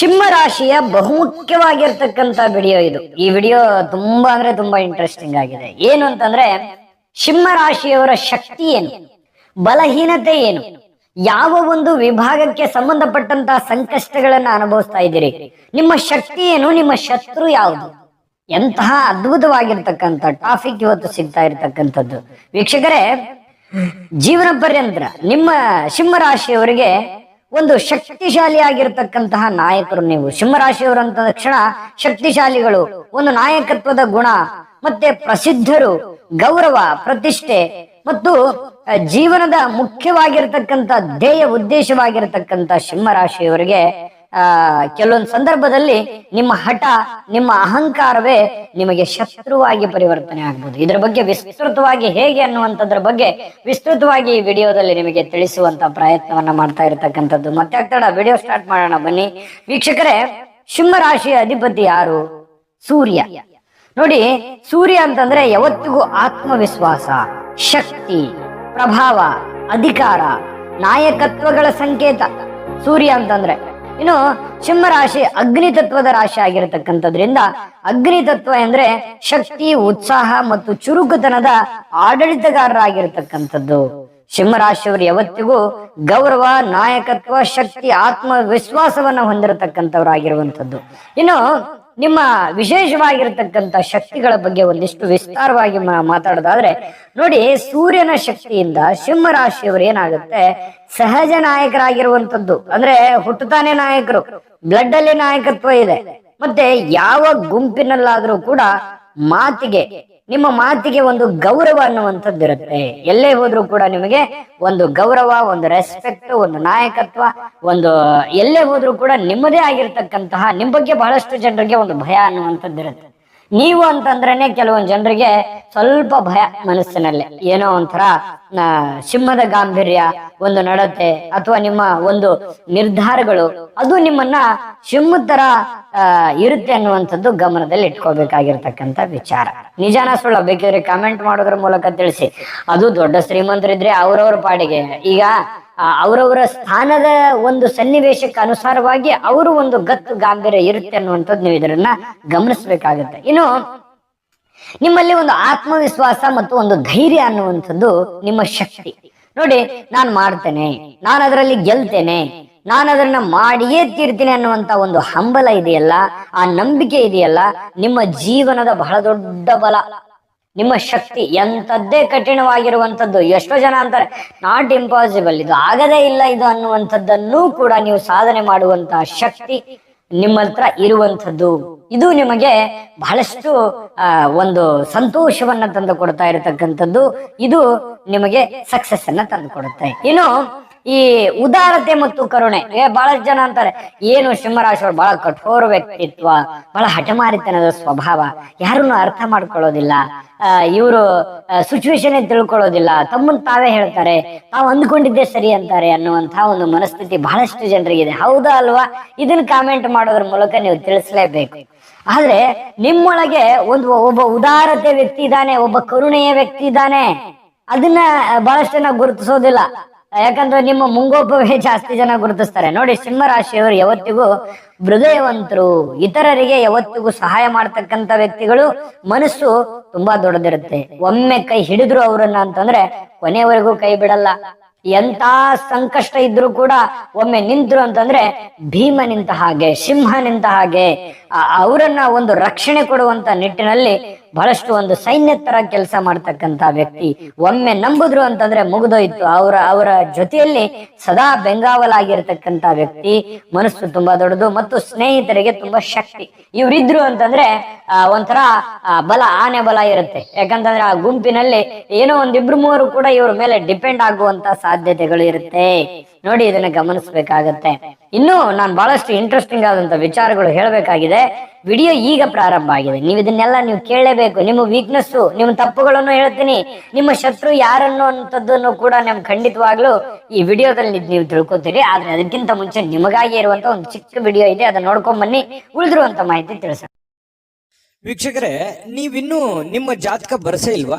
ಸಿಂಹ ರಾಶಿಯ ಬಹುಮುಖ್ಯವಾಗಿರ್ತಕ್ಕಂತ ವಿಡಿಯೋ ಇದು. ಈ ವಿಡಿಯೋ ತುಂಬಾ ಅಂದ್ರೆ ತುಂಬಾ ಇಂಟ್ರೆಸ್ಟಿಂಗ್ ಆಗಿದೆ. ಏನು ಅಂತಂದ್ರೆ, ಸಿಂಹ ರಾಶಿಯವರ ಶಕ್ತಿ ಏನು? ಬಲಹೀನತೆ ಏನು? ಯಾವ ಒಂದು ವಿಭಾಗಕ್ಕೆ ಸಂಬಂಧಪಟ್ಟಂತಹ ಸಂಕಷ್ಟಗಳನ್ನ ಅನುಭವಿಸ್ತಾ ಇದ್ದೀರಿ? ನಿಮ್ಮ ಶಕ್ತಿ ಏನು? ನಿಮ್ಮ ಶತ್ರು ಯಾವುದು? ಎಂತಹ ಅದ್ಭುತವಾಗಿರ್ತಕ್ಕಂಥ ಟಾಪಿಕ್ ಇವತ್ತು ಸಿಗ್ತಾ ಇರತಕ್ಕಂಥದ್ದು. ವೀಕ್ಷಕರೇ, ಜೀವನ ಪರ್ಯಂತರ, ನಿಮ್ಮ ಸಿಂಹರಾಶಿಯವರಿಗೆ ಒಂದು ಶಕ್ತಿಶಾಲಿ ಆಗಿರ್ತಕ್ಕಂತಹ ನಾಯಕರು ನೀವು. ಸಿಂಹರಾಶಿಯವರು ಅಂತ ತಕ್ಷಣ ಶಕ್ತಿಶಾಲಿಗಳು. ಒಂದು ನಾಯಕತ್ವದ ಗುಣ, ಮತ್ತೆ ಪ್ರಸಿದ್ಧರು, ಗೌರವ, ಪ್ರತಿಷ್ಠೆ, ಮತ್ತು ಜೀವನದ ಮುಖ್ಯವಾಗಿರ್ತಕ್ಕಂಥ ಧ್ಯೇಯ ಉದ್ದೇಶವಾಗಿರತಕ್ಕಂಥ ಸಿಂಹರಾಶಿಯವರಿಗೆ ಆ, ಕೆಲವೊಂದು ಸಂದರ್ಭದಲ್ಲಿ ನಿಮ್ಮ ಹಠ, ನಿಮ್ಮ ಅಹಂಕಾರವೇ ನಿಮಗೆ ಶತ್ರುವಾಗಿ ಪರಿವರ್ತನೆ ಆಗ್ಬೋದು. ಇದರ ಬಗ್ಗೆ ವಿಸ್ತೃತವಾಗಿ ಹೇಗೆ ಅನ್ನುವಂಥದ್ರ ಬಗ್ಗೆ ವಿಸ್ತೃತವಾಗಿ ಈ ವಿಡಿಯೋದಲ್ಲಿ ನಿಮಗೆ ತಿಳಿಸುವಂತ ಪ್ರಯತ್ನವನ್ನ ಮಾಡ್ತಾ ಇರತಕ್ಕಂಥದ್ದು. ಮತ್ತೆ ಆಗ್ತಾಡ ವಿಡಿಯೋ ಸ್ಟಾರ್ಟ್ ಮಾಡೋಣ, ಬನ್ನಿ. ವೀಕ್ಷಕರೇ ಸಿಂಹರಾಶಿಯ ಅಧಿಪತಿ ಯಾರು? ಸೂರ್ಯ. ನೋಡಿ, ಸೂರ್ಯ ಅಂತಂದ್ರೆ ಯಾವತ್ತಿಗೂ ಆತ್ಮವಿಶ್ವಾಸ, ಶಕ್ತಿ, ಪ್ರಭಾವ, ಅಧಿಕಾರ, ನಾಯಕತ್ವಗಳ ಸಂಕೇತ. ಸೂರ್ಯ ಅಂತಂದ್ರೆ ಇನ್ನು ಸಿಂಹ ರಾಶಿ ಅಗ್ನಿ ತತ್ವದ ರಾಶಿ ಆಗಿರತಕ್ಕಂಥದ್ರಿಂದ ಅಗ್ನಿ ತತ್ವ ಎಂದ್ರೆ ಶಕ್ತಿ, ಉತ್ಸಾಹ ಮತ್ತು ಚುರುಕುತನದ ಆಡಳಿತಗಾರರಾಗಿರ್ತಕ್ಕಂಥದ್ದು. ಸಿಂಹರಾಶಿಯವರು ಯಾವತ್ತಿಗೂ ಗೌರವ, ನಾಯಕತ್ವ, ಶಕ್ತಿ, ಆತ್ಮವಿಶ್ವಾಸವನ್ನ ಹೊಂದಿರತಕ್ಕಂಥವ್ರಾಗಿರುವಂಥದ್ದು. ಇನ್ನು ನಿಮ್ಮ ವಿಶೇಷವಾಗಿರತಕ್ಕಂತ ಶಕ್ತಿಗಳ ಬಗ್ಗೆ ಒಂದಿಷ್ಟು ವಿಸ್ತಾರವಾಗಿ ಮಾತಾಡೋದಾದ್ರೆ, ನೋಡಿ, ಸೂರ್ಯನ ಶಕ್ತಿಯಿಂದ ಸಿಂಹ ರಾಶಿಯವರು ಏನಾಗುತ್ತೆ? ಸಹಜ ನಾಯಕರಾಗಿರುವಂತದ್ದು ಅಂದ್ರೆ ಹುಟ್ಟುತ್ತಾನೆ ನಾಯಕರು. ಬ್ಲಡ್ ಅಲ್ಲಿ ನಾಯಕತ್ವ ಇದೆ. ಮತ್ತೆ ಯಾವ ಗುಂಪಿನಲ್ಲಾದ್ರೂ ಕೂಡ ಮಾತಿಗೆ ನಿಮ್ಮ ಮಾತಿಗೆ ಒಂದು ಗೌರವ ಅನ್ನುವಂಥದ್ದು ಇರುತ್ತೆ. ಎಲ್ಲೇ ಹೋದ್ರೂ ಕೂಡ ನಿಮಗೆ ಒಂದು ಗೌರವ, ಒಂದು ರೆಸ್ಪೆಕ್ಟ್ ಒಂದು ನಾಯಕತ್ವ, ಒಂದು ಎಲ್ಲೇ ಹೋದ್ರೂ ಕೂಡ ನಿಮ್ಮದೇ ಆಗಿರ್ತಕ್ಕಂತಹ, ನಿಮ್ಮ ಬಗ್ಗೆ ಬಹಳಷ್ಟು ಜನರಿಗೆ ಒಂದು ಭಯ ಅನ್ನುವಂಥದ್ದು ಇರುತ್ತೆ. ನೀವು ಅಂತಂದ್ರೇನೆ ಕೆಲವೊಂದು ಜನರಿಗೆ ಸ್ವಲ್ಪ ಭಯ ಮನಸ್ಸಿನಲ್ಲಿ. ಏನೋ ಒಂಥರ ಸಿಂಹದ ಗಾಂಭೀರ್ಯ, ಒಂದು ನಡತೆ ಅಥವಾ ನಿಮ್ಮ ಒಂದು ನಿರ್ಧಾರಗಳು, ಅದು ನಿಮ್ಮನ್ನ ಸಿಂಹದ ತರ ಇರುತ್ತೆ ಅನ್ನುವಂಥದ್ದು ಗಮನದಲ್ಲಿ ಇಟ್ಕೋಬೇಕಾಗಿರ್ತಕ್ಕಂತ ವಿಚಾರ. ನಿಜಾನ ಸುಳ್ಳ ಬೇಕಿದ್ರೆ ಕಾಮೆಂಟ್ ಮಾಡೋದ್ರ ಮೂಲಕ ತಿಳಿಸಿ. ಅದು ದೊಡ್ಡ ಶ್ರೀಮಂತರಿದ್ರೆ ಅವ್ರವ್ರ ಪಾಡಿಗೆ. ಈಗ ಅವರವರ ಸ್ಥಾನದ ಒಂದು ಸನ್ನಿವೇಶಕ್ಕೆ ಅನುಸಾರವಾಗಿ ಅವರು ಒಂದು ಗತ್ತು ಗಾಂಭೀರ್ಯ ಇರುತ್ತೆ ಅನ್ನುವಂಥದ್ದು ನೀವು ಇದರನ್ನ ಗಮನಿಸಬೇಕಾಗುತ್ತೆ. ಇನ್ನು ನಿಮ್ಮಲ್ಲಿ ಒಂದು ಆತ್ಮವಿಶ್ವಾಸ ಮತ್ತು ಒಂದು ಧೈರ್ಯ ಅನ್ನುವಂಥದ್ದು ನಿಮ್ಮ ಶಕ್ತಿ. ನೋಡಿ, ನಾನು ಮಾಡ್ತೇನೆ, ನಾನು ಅದರಲ್ಲಿ ಗೆಲ್ತೇನೆ, ನಾನು ಅದನ್ನ ಮಾಡಿಯೇ ತೀರ್ತೀನಿ ಅನ್ನುವಂತ ಒಂದು ಹಂಬಲ ಇದೆಯಲ್ಲ, ಆ ನಂಬಿಕೆ ಇದೆಯಲ್ಲ, ನಿಮ್ಮ ಜೀವನದ ಬಹಳ ದೊಡ್ಡ ಬಲ. ನಿಮ್ಮ ಶಕ್ತಿ ಎಂಥದ್ದೇ ಕಠಿಣವಾಗಿರುವಂಥದ್ದು. ಎಷ್ಟೋ ಜನ ಅಂತಾರೆ ನಾಟ್ ಇಂಪಾಸಿಬಲ್ ಇದು ಆಗದೇ ಇಲ್ಲ ಇದು ಅನ್ನುವಂಥದ್ದನ್ನು ಕೂಡ ನೀವು ಸಾಧನೆ ಮಾಡುವಂತಹ ಶಕ್ತಿ ನಿಮ್ಮ ಹತ್ರ ಇರುವಂಥದ್ದು. ಇದು ನಿಮಗೆ ಬಹಳಷ್ಟು ಒಂದು ಸಂತೋಷವನ್ನ ತಂದು ಕೊಡ್ತಾ ಇರತಕ್ಕಂಥದ್ದು. ಇದು ನಿಮಗೆ ಸಕ್ಸಸ್ ಅನ್ನ ತಂದು ಕೊಡುತ್ತೆ ಇನ್ನು ಈ ಉದಾರತೆ ಮತ್ತು ಕರುಣೆ, ಏ ಬಹಳಷ್ಟು ಜನ ಅಂತಾರೆ, ಏನು ಸಿಂಹರಾಶಿಯವರು ಬಹಳ ಕಠೋರ ವ್ಯಕ್ತಿತ್ವ, ಬಹಳ ಹಠಮಾರಿತನದ ಸ್ವಭಾವ, ಯಾರನ್ನು ಅರ್ಥ ಮಾಡ್ಕೊಳ್ಳೋದಿಲ್ಲ ಇವರು ಸಿಚುವೇಶನ್ ತಿಳ್ಕೊಳ್ಳೋದಿಲ್ಲ, ತಮ್ಮನ್ ತಾವೇ ಹೇಳ್ತಾರೆ, ತಾವು ಅಂದ್ಕೊಂಡಿದ್ದೆ ಸರಿ ಅಂತಾರೆ ಅನ್ನುವಂತಹ ಒಂದು ಮನಸ್ಥಿತಿ ಬಹಳಷ್ಟು ಜನರಿಗಿದೆ. ಹೌದಾ ಅಲ್ವಾ? ಇದನ್ನ ಕಾಮೆಂಟ್ ಮಾಡೋದ್ರ ಮೂಲಕ ನೀವು ತಿಳಿಸ್ಲೇಬೇಕು. ಆದ್ರೆ, ನಿಮ್ಮೊಳಗೆ ಒಂದು ಒಬ್ಬ ಉದಾರತೆ ವ್ಯಕ್ತಿ ಇದ್ದಾನೆ, ಒಬ್ಬ ಕರುಣೆಯ ವ್ಯಕ್ತಿ ಇದ್ದಾನೆ, ಅದನ್ನ ಬಹಳಷ್ಟು ನಾವು ಗುರುತಿಸೋದಿಲ್ಲ. ಯಾಕಂದ್ರೆ ನಿಮ್ಮ ಮುಂಗೋಪವೇ ಜಾಸ್ತಿ ಜನ ಗುರುತಿಸ್ತಾರೆ. ನೋಡಿ ಸಿಂಹರಾಶಿಯವರು ಯಾವತ್ತಿಗೂ ಹೃದಯವಂತರು, ಇತರರಿಗೆ ಯಾವತ್ತಿಗೂ ಸಹಾಯ ಮಾಡ್ತಕ್ಕಂತ ವ್ಯಕ್ತಿಗಳು ಮನಸ್ಸು ತುಂಬಾ ದೊಡ್ಡದಿರುತ್ತೆ. ಒಮ್ಮೆ ಕೈ ಹಿಡಿದ್ರು ಅವರನ್ನ ಅಂತಂದ್ರೆ ಕೊನೆಯವರೆಗೂ ಕೈ ಬಿಡಲ್ಲ. ಎಂತ ಸಂಕಷ್ಟ ಇದ್ರೂ ಕೂಡ ಒಮ್ಮೆ ನಿಂತರು ಅಂತಂದ್ರೆ ಭೀಮ ನಿಂತ ಹಾಗೆ ಸಿಂಹ ನಿಂತ ಹಾಗೆ ಅವರನ್ನ ಒಂದು ರಕ್ಷಣೆ ಕೊಡುವಂತ ನಿಟ್ಟಿನಲ್ಲಿ ಬಹಳಷ್ಟು ಒಂದು ಸೈನ್ಯ ತರ ಕೆಲಸ ಮಾಡ್ತಕ್ಕಂತ ವ್ಯಕ್ತಿ. ಒಮ್ಮೆ ನಂಬುದ್ರು ಅಂತಂದ್ರೆ ಮುಗಿದೋಯ್ತು. ಅವರ ಅವರ ಜೊತೆಯಲ್ಲಿ ಸದಾ ಬೆಂಗಾವಲಾಗಿರ್ತಕ್ಕಂತ ವ್ಯಕ್ತಿ. ಮನಸ್ಸು ತುಂಬಾ ದೊಡ್ಡದು ಮತ್ತು ಸ್ನೇಹಿತರಿಗೆ ತುಂಬಾ ಶಕ್ತಿ. ಇವ್ರಿದ್ರು ಅಂತಂದ್ರೆ ಒಂಥರ ಬಲ, ಆನೆ ಬಲ ಇರುತ್ತೆ. ಯಾಕಂತಂದ್ರೆ ಆ ಗುಂಪಿನಲ್ಲಿ ಏನೋ ಒಂದಿಬ್ರು ಮೂವರು ಕೂಡ ಇವ್ರ ಮೇಲೆ ಡಿಪೆಂಡ್ ಆಗುವಂತ ಸಾಧ್ಯತೆಗಳು ಇರುತ್ತೆ. ನೋಡಿ ಇದನ್ನ ಗಮನಿಸಬೇಕಾಗತ್ತೆ. ಇನ್ನು ನಾನು ಬಹಳಷ್ಟು ಇಂಟ್ರೆಸ್ಟಿಂಗ್ ಆದಂತ ವಿಚಾರಗಳು ಹೇಳಬೇಕಾಗಿದೆ. ವಿಡಿಯೋ ಈಗ ಪ್ರಾರಂಭ ಆಗಿದೆ. ನೀವು ಇದನ್ನೆಲ್ಲ ನೀವು ಕೇಳಲೇಬೇಕು. ನಿಮ್ಮ ವೀಕ್ನೆಸ್ ನಿಮ್ಮ ತಪ್ಪುಗಳನ್ನು ಹೇಳ್ತೀನಿ. ನಿಮ್ಮ ಶತ್ರು ಯಾರನ್ನು ಅಂತದ್ದನ್ನು ಕೂಡ ನಿಮ್ ಖಂಡಿತವಾಗ್ಲೂ ಈ ವಿಡಿಯೋದಲ್ಲಿ ನೀವು ತಿಳ್ಕೊತೀರಿ. ಆದ್ರೆ ಅದಕ್ಕಿಂತ ಮುಂಚೆ ನಿಮಗಾಗಿ ಇರುವಂತ ಒಂದು ಚಿಕ್ಕ ವಿಡಿಯೋ ಇದೆ. ಅದನ್ನ ನೋಡ್ಕೊಂಡ್ ಬನ್ನಿ. ಉಳಿದಿರುವಂತ ಮಾಹಿತಿ ತಿಳಿಸ ವೀಕ್ಷಕರೇ, ನೀವಿನ್ನೂ ನಿಮ್ಮ ಜಾತಕ ಬರಸೇ ಇಲ್ವಾ?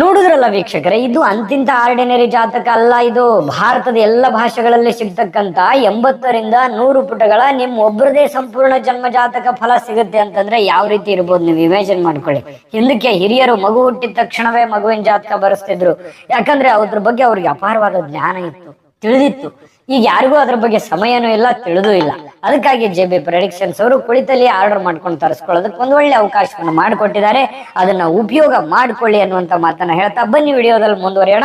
ನೋಡುದ್ರಲ್ಲ ವೀಕ್ಷಕರೇ, ಇದು ಅಂತಿಂತ ಆರ್ಡಿನರಿ ಜಾತಕ ಅಲ್ಲ, ಇದು ಭಾರತದ ಎಲ್ಲ ಭಾಷೆಗಳಲ್ಲಿ ಸಿಗ್ತಕ್ಕಂತ ಎಂಬತ್ತರಿಂದ ನೂರು ಪುಟಗಳ ನಿಮ್ಮ ಒಬ್ಬರದೇ ಸಂಪೂರ್ಣ ಜನ್ಮ ಜಾತಕ ಫಲ ಸಿಗುತ್ತೆ ಅಂತಂದ್ರೆ ಯಾವ ರೀತಿ ಇರ್ಬೋದು ನೀವು ಇಮ್ಯಾಜಿನ್ ಮಾಡ್ಕೊಳ್ಳಿ. ಹಿಂದಕ್ಕೆ ಹಿರಿಯರು ಮಗು ಹುಟ್ಟಿದ ತಕ್ಷಣವೇ ಮಗುವಿನ ಜಾತಕ ಬರೆಸ್ತಿದ್ರು. ಯಾಕಂದ್ರೆ ಅದ್ರ ಬಗ್ಗೆ ಅವ್ರಿಗೆ ಅಪಾರವಾದ ಜ್ಞಾನ ಇತ್ತು, ತಿಳಿದಿತ್ತು. ಈಗ ಯಾರಿಗೂ ಅದ್ರ ಬಗ್ಗೆ ಸಮಯನೂ ಇಲ್ಲ, ತಿಳಿದೂ ಇಲ್ಲ. ಅದಕ್ಕಾಗಿ ಜೆ ಬಿ ಪ್ರೊಡಿಕ್ಷನ್ಸ್ ಅವರು ಕುಳಿತಲ್ಲಿ ಆರ್ಡರ್ ಮಾಡ್ಕೊಂಡು ತರಿಸ್ಕೊಳ್ಳೋದಕ್ಕೆ ಒಂದು ಒಳ್ಳೆ ಅವಕಾಶವನ್ನು ಮಾಡಿಕೊಟ್ಟಿದ್ದಾರೆ. ಅದನ್ನ ಉಪಯೋಗ ಮಾಡ್ಕೊಳ್ಳಿ ಅನ್ನುವಂತ ಮಾತನ್ನ ಹೇಳ್ತಾ ಬನ್ನಿ. ವಿಡಿಯೋದಲ್ಲಿ ಮುಂದುವರಿಯೋಣ.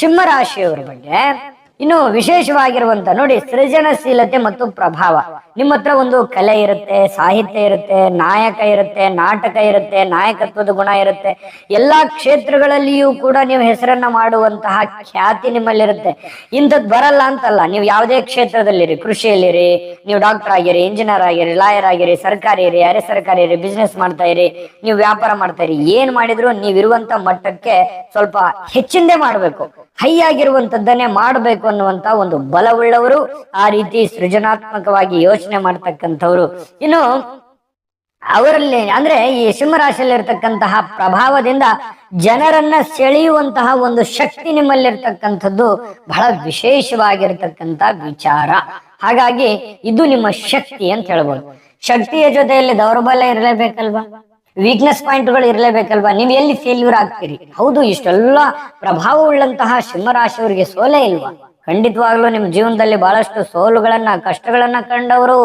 ಸಿಂಹರಾಶಿಯವರ ಬಗ್ಗೆ ಇನ್ನು ವಿಶೇಷವಾಗಿರುವಂತ ನೋಡಿ ಸೃಜನಶೀಲತೆ ಮತ್ತು ಪ್ರಭಾವ. ನಿಮ್ಮ ಹತ್ರ ಒಂದು ಕಲೆ ಇರುತ್ತೆ, ಸಾಹಿತ್ಯ ಇರುತ್ತೆ, ನಾಯಕ ಇರುತ್ತೆ, ನಾಟಕ ಇರುತ್ತೆ, ನಾಯಕತ್ವದ ಗುಣ ಇರುತ್ತೆ. ಎಲ್ಲಾ ಕ್ಷೇತ್ರಗಳಲ್ಲಿಯೂ ಕೂಡ ನೀವು ಹೆಸರನ್ನ ಮಾಡುವಂತಹ ಖ್ಯಾತಿ ನಿಮ್ಮಲ್ಲಿರುತ್ತೆ. ಇಂಥದ್ದು ಬರಲ್ಲ ಅಂತಲ್ಲ, ನೀವು ಯಾವುದೇ ಕ್ಷೇತ್ರದಲ್ಲಿರಿ, ಕೃಷಿಯಲ್ಲಿರಿ, ನೀವು ಡಾಕ್ಟರ್ ಆಗಿರಿ ಇಂಜಿನಿಯರ್ ಆಗಿರಿ ಲಾಯರ್ ಆಗಿರಿ, ಸರ್ಕಾರಿ ಇರಿ, ಅರೆ ಸರ್ಕಾರಿ ಇರಿ ಬಿಸ್ನೆಸ್ ಮಾಡ್ತಾ ಇರಿ, ನೀವು ವ್ಯಾಪಾರ ಮಾಡ್ತಾ ಇರಿ, ಏನ್ ಮಾಡಿದ್ರು ನೀವಿರುವಂತ ಮಟ್ಟಕ್ಕೆ ಸ್ವಲ್ಪ ಹೆಚ್ಚಿಂದೇ ಮಾಡ್ಬೇಕು. ಹೈ ಆಗಿರುವಂತದ್ದನ್ನೇ ಮಾಡಬೇಕು. ಅನ್ನುವಂತ ಒಂದು ಬಲವುಳ್ಳವರು, ಆ ರೀತಿ ಸೃಜನಾತ್ಮಕವಾಗಿ ಯೋಚನೆ ಮಾಡ್ತಕ್ಕಂಥವ್ರು. ಇನ್ನು ಅವರಲ್ಲಿ ಅಂದ್ರೆ ಈ ಸಿಂಹರಾಶಿಯಲ್ಲಿ ಇರ್ತಕ್ಕಂತಹ ಪ್ರಭಾವದಿಂದ ಜನರನ್ನ ಸೆಳೆಯುವಂತಹ ಒಂದು ಶಕ್ತಿ ನಿಮ್ಮಲ್ಲಿರ್ತಕ್ಕಂಥದ್ದು ಬಹಳ ವಿಶೇಷವಾಗಿರ್ತಕ್ಕಂಥ ವಿಚಾರ. ಹಾಗಾಗಿ ಇದು ನಿಮ್ಮ ಶಕ್ತಿ ಅಂತ ಹೇಳ್ಬೋದು. ಶಕ್ತಿಯ ಜೊತೆಯಲ್ಲಿ ದೌರ್ಬಲ್ಯ ಇರಲೇಬೇಕಲ್ವಾ? ವೀಕ್ನೆಸ್ ಪಾಯಿಂಟ್ಗಳು ಇರಲೇಬೇಕಲ್ವಾ? ನೀವು ಎಲ್ಲಿ ಫೇಲ್ಯೂರ್ ಆಗ್ತೀರಿ? ಹೌದು, ಇಷ್ಟೆಲ್ಲ ಪ್ರಭಾವವುಳ್ಳಂತಹ ಸಿಂಹರಾಶಿಯವರಿಗೆ ಸೋಲೇ ಇಲ್ವಾ? ಖಂಡಿತವಾಗ್ಲೂ ನಿಮ್ಮ ಜೀವನದಲ್ಲಿ ಬಹಳಷ್ಟು ಸೋಲುಗಳನ್ನ, ಕಷ್ಟಗಳನ್ನ ಕಂಡವರು.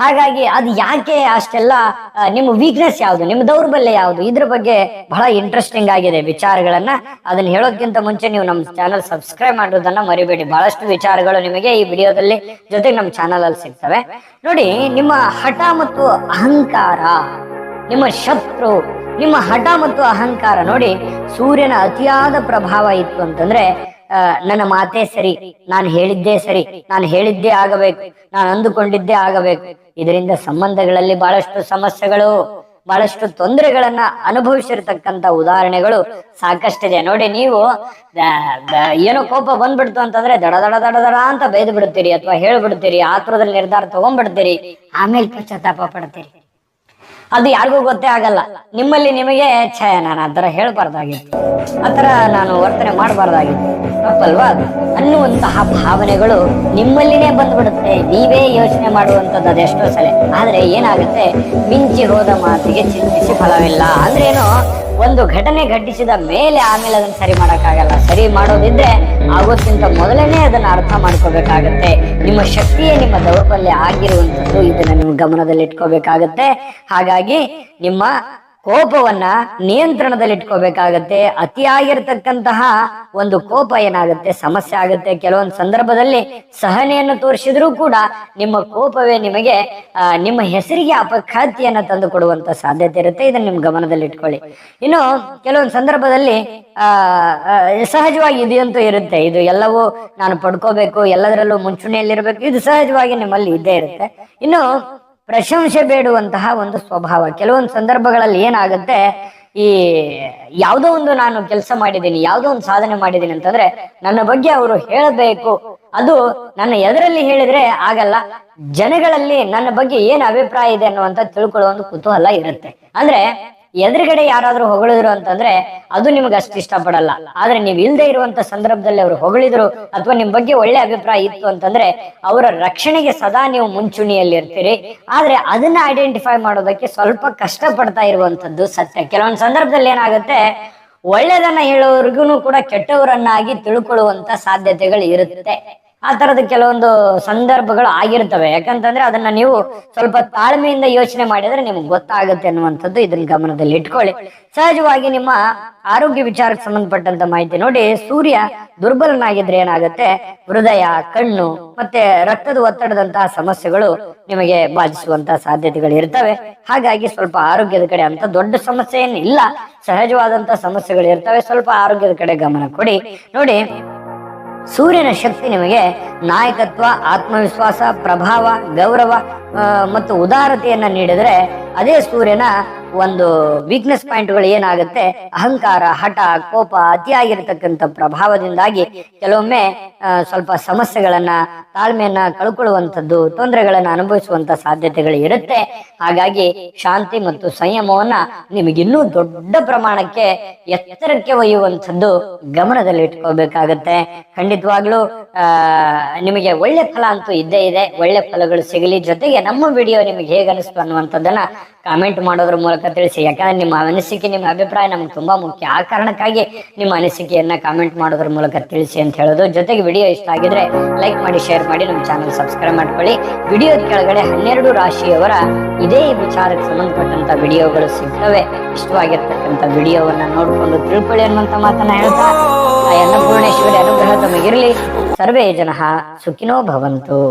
ಹಾಗಾಗಿ ಅದು ಯಾಕೆ ಅಷ್ಟೆಲ್ಲ ನಿಮ್ಮ ವೀಕ್ನೆಸ್ ಯಾವುದು, ನಿಮ್ಮ ದೌರ್ಬಲ್ಯ ಯಾವುದು? ಇದ್ರ ಬಗ್ಗೆ ಬಹಳ ಇಂಟ್ರೆಸ್ಟಿಂಗ್ ಆಗಿದೆ ವಿಚಾರಗಳನ್ನ. ಅದನ್ನ ಹೇಳೋದ್ಕಿಂತ ಮುಂಚೆ ನೀವು ನಮ್ಮ ಚಾನಲ್ ಸಬ್ಸ್ಕ್ರೈಬ್ ಮಾಡೋದನ್ನ ಮರಿಬೇಡಿ. ಬಹಳಷ್ಟು ವಿಚಾರಗಳು ನಿಮಗೆ ಈ ವಿಡಿಯೋದಲ್ಲಿ ಜೊತೆಗೆ ನಮ್ಮ ಚಾನಲ್ ಅಲ್ಲಿ ಸಿಗ್ತವೆ. ನೋಡಿ, ನಿಮ್ಮ ಹಠ ಮತ್ತು ಅಹಂಕಾರ. ನಿಮ್ಮ ಶತ್ರು, ನಿಮ್ಮ ಹಠ ಮತ್ತು ಅಹಂಕಾರ ನೋಡಿ ಸೂರ್ಯನ ಅತಿಯಾದ ಪ್ರಭಾವ ಇತ್ತು ಅಂತಂದ್ರೆ ನನ್ನ ಮಾತೇ ಸರಿ, ನಾನು ಹೇಳಿದ್ದೇ ಸರಿ, ನಾನು ಹೇಳಿದ್ದೇ ಆಗಬೇಕು, ನಾನು ಅಂದುಕೊಂಡಿದ್ದೇ ಆಗಬೇಕು. ಇದರಿಂದ ಸಂಬಂಧಗಳಲ್ಲಿ ಬಹಳಷ್ಟು ಸಮಸ್ಯೆಗಳು, ಬಹಳಷ್ಟು ತೊಂದರೆಗಳನ್ನ ಅನುಭವಿಸಿರ್ತಕ್ಕಂತ ಉದಾಹರಣೆಗಳು ಸಾಕಷ್ಟಿದೆ. ನೋಡಿ ನೀವು ಏನೋ ಕೋಪ ಬಂದ್ಬಿಡ್ತು ಅಂತಂದ್ರೆ ದಡ ದಡ ದಡ ದಡ ಅಂತ ಬೈದು ಬಿಡ್ತೀರಿ ಅಥವಾ ಹೇಳ್ಬಿಡ್ತೀರಿ, ಆತುರದಲ್ಲಿ ನಿರ್ಧಾರ ತಗೊಂಡ್ಬಿಡ್ತೀರಿ, ಆಮೇಲೆ ಪಶ್ಚಾತ್ತಾಪ ಪಡ್ತೀರಿ. ಅದು ಯಾರಿಗೂ ಗೊತ್ತೇ ಆಗಲ್ಲ. ನಿಮ್ಮಲ್ಲಿ ನಿಮಗೆ ಛೇ ನಾನು ಆ ಥರ ಹೇಳ್ಬಾರ್ದಾಗಿತ್ತು. ಆ ಥರ ನಾನು ವರ್ತನೆ ಮಾಡಬಾರ್ದಾಗಿತ್ತು. ತಪ್ಪಲ್ವಾ ಅನ್ನುವಂತಹ ಭಾವನೆಗಳು ನಿಮ್ಮಲ್ಲಿನೇ ಬಂದ್ಬಿಡುತ್ತೆ. ನೀವೇ ಯೋಚನೆ ಮಾಡುವಂಥದ್ದು ಅದೆಷ್ಟೋ ಸಲ. ಆದರೆ ಏನಾಗುತ್ತೆ? ಮಿಂಚಿ ಹೋದ ಮಾತಿಗೆ ಚಿಂತಿಸಿ ಫಲವಿಲ್ಲ. ಅಂದ್ರೆ ಏನು ಒಂದು ಘಟನೆ ಘಟಿಸಿದ ಮೇಲೆ ಆಮೇಲೆ ಅದನ್ನ ಸರಿ ಮಾಡೋಕ್ಕಾಗಲ್ಲ. ಸರಿ ಮಾಡೋದಿದ್ರೆ ಆಗೋಕ್ಕಿಂತ ಮೊದಲನೇ ಅದನ್ನ ಅರ್ಥ ಮಾಡ್ಕೋಬೇಕಾಗತ್ತೆ. ನಿಮ್ಮ ಶಕ್ತಿಯೇ ನಿಮ್ಮ ದೌರ್ಬಲ್ಯ ಆಗಿರುವಂಥದ್ದು ಇದನ್ನ ನೀವು ಗಮನದಲ್ಲಿ ಇಟ್ಕೋಬೇಕಾಗತ್ತೆ ಹಾಗಾಗಿ ನಿಮ್ಮ ಕೋಪವನ್ನ ನಿಯಂತ್ರಣದಲ್ಲಿಟ್ಕೋಬೇಕಾಗತ್ತೆ. ಅತಿಯಾಗಿರ್ತಕ್ಕಂತಹ ಒಂದು ಕೋಪ ಏನಾಗುತ್ತೆ ಸಮಸ್ಯೆ ಆಗುತ್ತೆ. ಕೆಲವೊಂದು ಸಂದರ್ಭದಲ್ಲಿ ಸಹನೆಯನ್ನು ತೋರಿಸಿದ್ರೂ ಕೂಡ ನಿಮ್ಮ ಕೋಪವೇ ನಿಮಗೆ ನಿಮ್ಮ ಹೆಸರಿಗೆ ಅಪಖ್ಯಾತಿಯನ್ನ ತಂದು ಕೊಡುವಂತ ಸಾಧ್ಯತೆ ಇರುತ್ತೆ. ಇದನ್ನ ನಿಮ್ ಗಮನದಲ್ಲಿ ಇಟ್ಕೊಳ್ಳಿ ಇನ್ನು ಕೆಲವೊಂದು ಸಂದರ್ಭದಲ್ಲಿ ಆ, ಸಹಜವಾಗಿ ಇದೆಯಂತೂ ಇರುತ್ತೆ. ಇದು ಎಲ್ಲವೂ ನಾನು ಪಡ್ಕೋಬೇಕು ಎಲ್ಲದರಲ್ಲೂ ಮುಂಚೂಣಿಯಲ್ಲಿರ್ಬೇಕು. ಇದು ಸಹಜವಾಗಿ ನಿಮ್ಮಲ್ಲಿ ಇದ್ದೇ ಇರುತ್ತೆ. ಇನ್ನು ಪ್ರಶಂಸೆ ಬೇಡುವಂತಹ ಒಂದು ಸ್ವಭಾವ. ಕೆಲವೊಂದು ಸಂದರ್ಭಗಳಲ್ಲಿ ಏನಾಗುತ್ತೆ, ಈ ಯಾವುದೋ ಒಂದು ನಾನು ಕೆಲಸ ಮಾಡಿದ್ದೀನಿ, ಯಾವುದೋ ಒಂದು ಸಾಧನೆ ಮಾಡಿದ್ದೀನಿ ಅಂತಂದ್ರೆ, ನನ್ನ ಬಗ್ಗೆ ಅವರು ಹೇಳಬೇಕು. ಅದು ನನ್ನ ಎದರಲ್ಲಿ ಹೇಳಿದ್ರೆ ಆಗಲ್ಲ. ಜನಗಳಲ್ಲಿ ನನ್ನ ಬಗ್ಗೆ ಏನ್ ಅಭಿಪ್ರಾಯ ಇದೆ ಅನ್ನುವಂತ ತಿಳ್ಕೊಳ್ಳೋ ಒಂದು ಕುತೂಹಲ ಇರುತ್ತೆ. ಅಂದ್ರೆ ಎದುರುಗಡೆ ಯಾರಾದ್ರೂ ಹೊಗಳಿದ್ರು ಅಂತಂದ್ರೆ ಅದು ನಿಮ್ಗೆ ಅಷ್ಟು ಇಷ್ಟಪಡಲ್ಲ. ಆದ್ರೆ ನೀವು ಇಲ್ದೇ ಇರುವಂತ ಸಂದರ್ಭದಲ್ಲಿ ಅವರು ಹೊಗಳಿದ್ರು ಅಥವಾ ನಿಮ್ ಬಗ್ಗೆ ಒಳ್ಳೆ ಅಭಿಪ್ರಾಯ ಇತ್ತು ಅಂತಂದ್ರೆ ಅವರ ರಕ್ಷಣೆಗೆ ಸದಾ ನೀವು ಮುಂಚೂಣಿಯಲ್ಲಿ ಇರ್ತೀರಿ. ಆದ್ರೆ ಅದನ್ನ ಐಡೆಂಟಿಫೈ ಮಾಡೋದಕ್ಕೆ ಸ್ವಲ್ಪ ಕಷ್ಟ ಪಡ್ತಾ ಇರುವಂತದ್ದು ಸತ್ಯ. ಕೆಲವೊಂದು ಸಂದರ್ಭದಲ್ಲಿ ಏನಾಗುತ್ತೆ, ಒಳ್ಳೆದನ್ನ ಹೇಳೋರ್ಗು ಕೂಡ ಕೆಟ್ಟವರನ್ನಾಗಿ ತಿಳ್ಕೊಳ್ಳುವಂತ ಸಾಧ್ಯತೆಗಳು ಇರುತ್ತೆ. ಆ ತರದ ಕೆಲವೊಂದು ಸಂದರ್ಭಗಳು ಆಗಿರ್ತವೆ. ಯಾಕಂತಂದ್ರೆ ಅದನ್ನ ನೀವು ಸ್ವಲ್ಪ ತಾಳ್ಮೆಯಿಂದ ಯೋಚನೆ ಮಾಡಿದ್ರೆ ನಿಮ್ಗೆ ಗೊತ್ತಾಗುತ್ತೆ ಅನ್ನುವಂಥದ್ದು ಇದನ್ನ ಗಮನದಲ್ಲಿ ಇಟ್ಕೊಳ್ಳಿ. ಸಹಜವಾಗಿ ನಿಮ್ಮ ಆರೋಗ್ಯ ವಿಚಾರಕ್ಕೆ ಸಂಬಂಧಪಟ್ಟಂತ ಮಾಹಿತಿ ನೋಡಿ, ಸೂರ್ಯ ದುರ್ಬಲನಾಗಿದ್ರೆ ಏನಾಗುತ್ತೆ? ಹೃದಯ, ಕಣ್ಣು ಮತ್ತೆ ರಕ್ತದ ಒತ್ತಡದಂತಹ ಸಮಸ್ಯೆಗಳು ನಿಮಗೆ ಬಾಧಿಸುವಂತಹ ಸಾಧ್ಯತೆಗಳು ಇರ್ತವೆ. ಹಾಗಾಗಿ ಸ್ವಲ್ಪ ಆರೋಗ್ಯದ ಕಡೆ ಅಂತ ದೊಡ್ಡ ಸಮಸ್ಯೆ ಏನಿಲ್ಲ ಸಹಜವಾದಂತಹ ಸಮಸ್ಯೆಗಳು ಇರ್ತವೆ. ಸ್ವಲ್ಪ ಆರೋಗ್ಯದ ಕಡೆ ಗಮನ ಕೊಡಿ. ನೋಡಿ ಸೂರ್ಯನ ಶಕ್ತಿ ನಿಮಗೆ ನಾಯಕತ್ವ ಆತ್ಮವಿಶ್ವಾಸ ಪ್ರಭಾವ ಗೌರವ ಮತ್ತು ಉದಾರತೆಯನ್ನು ನೀಡಿದರೆ ಅದೇ ಸೂರ್ಯನ ಒಂದು ವೀಕ್ನೆಸ್ ಪಾಯಿಂಟ್ಗಳು ಏನಾಗುತ್ತೆ? ಅಹಂಕಾರ, ಹಠ, ಕೋಪ ಅತಿಯಾಗಿರ್ತಕ್ಕಂಥ ಪ್ರಭಾವದಿಂದಾಗಿ ಕೆಲವೊಮ್ಮೆ ಸ್ವಲ್ಪ ಸಮಸ್ಯೆಗಳನ್ನ, ತಾಳ್ಮೆಯನ್ನ ಕಳ್ಕೊಳ್ಳುವಂಥದ್ದು, ತೊಂದರೆಗಳನ್ನ ಅನುಭವಿಸುವಂತ ಸಾಧ್ಯತೆಗಳು ಇರುತ್ತೆ. ಹಾಗಾಗಿ ಶಾಂತಿ ಮತ್ತು ಸಂಯಮವನ್ನ ನಿಮಗಿನ್ನೂ ದೊಡ್ಡ ಪ್ರಮಾಣಕ್ಕೆ ಎತ್ತರಕ್ಕೆ ಒಯ್ಯುವಂಥದ್ದು ಗಮನದಲ್ಲಿ ಇಟ್ಕೋಬೇಕಾಗತ್ತೆ. ಖಂಡಿತವಾಗ್ಲೂ ನಿಮಗೆ ಒಳ್ಳೆ ಫಲ ಅಂತೂ ಇದ್ದೇ ಇದೆ. ಒಳ್ಳೆ ಫಲಗಳು ಸಿಗಲಿ. ಜೊತೆಗೆ ನಮ್ಮ ವಿಡಿಯೋ ನಿಮಗೆ ಹೇಗೆ ಅನಿಸ್ತು ಅನ್ನುವಂಥದ್ದನ್ನ ಕಾಮೆಂಟ್ ಮಾಡೋದ್ರ ಮೂಲಕ ತಿಳಿಸಿ. ಯಾಕಂದ್ರೆ ನಿಮ್ಮ ಅನಿಸಿಕೆ, ನಿಮ್ಮ ಅಭಿಪ್ರಾಯ ನಮ್ಗೆ ತುಂಬಾ ಮುಖ್ಯ. ಆ ಕಾರಣಕ್ಕಾಗಿ ನಿಮ್ಮ ಅನಿಸಿಕೆಯನ್ನ ಕಾಮೆಂಟ್ ಮಾಡೋದ್ರ ಮೂಲಕ ತಿಳಿಸಿ ಅಂತ ಹೇಳೋದು. ಜೊತೆಗೆ ವಿಡಿಯೋ ಇಷ್ಟ ಆಗಿದ್ರೆ ಲೈಕ್ ಮಾಡಿ ಶೇರ್ ಮಾಡಿ, ನಮ್ಮ ಚಾನಲ್ ಸಬ್ಸ್ಕ್ರೈಬ್ ಮಾಡ್ಕೊಳ್ಳಿ. ವಿಡಿಯೋದ ಕೆಳಗಡೆ ಹನ್ನೆರಡು ರಾಶಿಯವರ ಇದೇ ವಿಚಾರಕ್ಕೆ ಸಂಬಂಧಪಟ್ಟಂತ ವಿಡಿಯೋಗಳು ಸಿಗ್ತವೆ. ಇಷ್ಟವಾಗಿರ್ತಕ್ಕಂಥ ವಿಡಿಯೋವನ್ನ ನೋಡಿಕೊಂಡು ತಿಳ್ಕೊಳ್ಳಿ ಅನ್ನುವಂತ ಮಾತನ್ನ ಹೇಳ್ತಾ ಅನ್ನಪೂರ್ಣೇಶ್ವರಿ ಅನುಗ್ರಹ ತಮಗಿರಲಿ. ಸರ್ವೇ ಜನ ಸುಖಿನೋ ಭವಂತು.